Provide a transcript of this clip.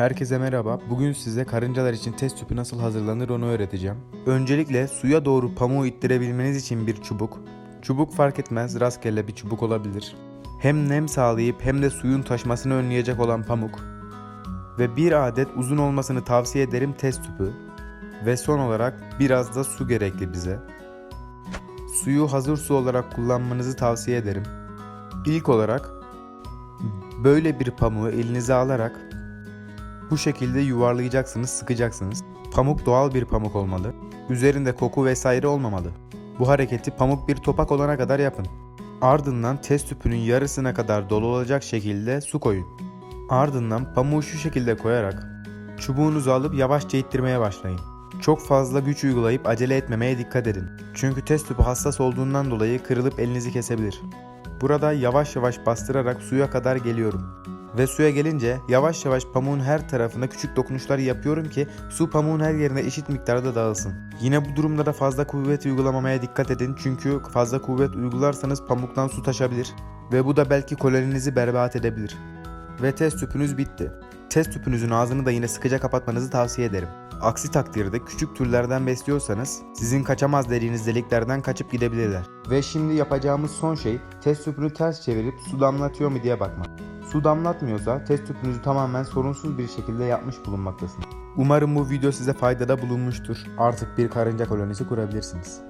Herkese merhaba. Bugün size karıncalar için test tüpü nasıl hazırlanır onu öğreteceğim. Öncelikle suya doğru pamuğu ittirebilmeniz için bir çubuk. Çubuk fark etmez, rastgele bir çubuk olabilir. Hem nem sağlayıp hem de suyun taşmasını önleyecek olan pamuk. Ve bir adet uzun olmasını tavsiye ederim test tüpü. Ve son olarak biraz da su gerekli bize. Suyu hazır su olarak kullanmanızı tavsiye ederim. İlk olarak böyle bir pamuğu elinize alarak bu şekilde yuvarlayacaksınız, sıkacaksınız. Pamuk doğal bir pamuk olmalı. Üzerinde koku vesaire olmamalı. Bu hareketi pamuk bir topak olana kadar yapın. Ardından test tüpünün yarısına kadar dolu olacak şekilde su koyun. Ardından pamuğu şu şekilde koyarak çubuğunuzu alıp yavaşça ittirmeye başlayın. Çok fazla güç uygulayıp acele etmemeye dikkat edin. Çünkü test tüpü hassas olduğundan dolayı kırılıp elinizi kesebilir. Burada yavaş yavaş bastırarak suya kadar geliyorum. Ve suya gelince yavaş yavaş pamuğun her tarafına küçük dokunuşlar yapıyorum ki su pamuğun her yerine eşit miktarda dağılsın. Yine bu durumda da fazla kuvvet uygulamamaya dikkat edin çünkü fazla kuvvet uygularsanız pamuktan su taşabilir ve bu da belki koloninizi berbat edebilir. Ve test tüpünüz bitti. Test tüpünüzün ağzını da yine sıkıca kapatmanızı tavsiye ederim. Aksi takdirde küçük türlerden besliyorsanız sizin kaçamaz dediğiniz deliklerden kaçıp gidebilirler. Ve şimdi yapacağımız son şey test tüpünü ters çevirip su damlatıyor mu diye bakmak. Su damlatmıyorsa test tüpünüzü tamamen sorunsuz bir şekilde yapmış bulunmaktasınız. Umarım bu video size faydada bulunmuştur. Artık bir karınca kolonisi kurabilirsiniz.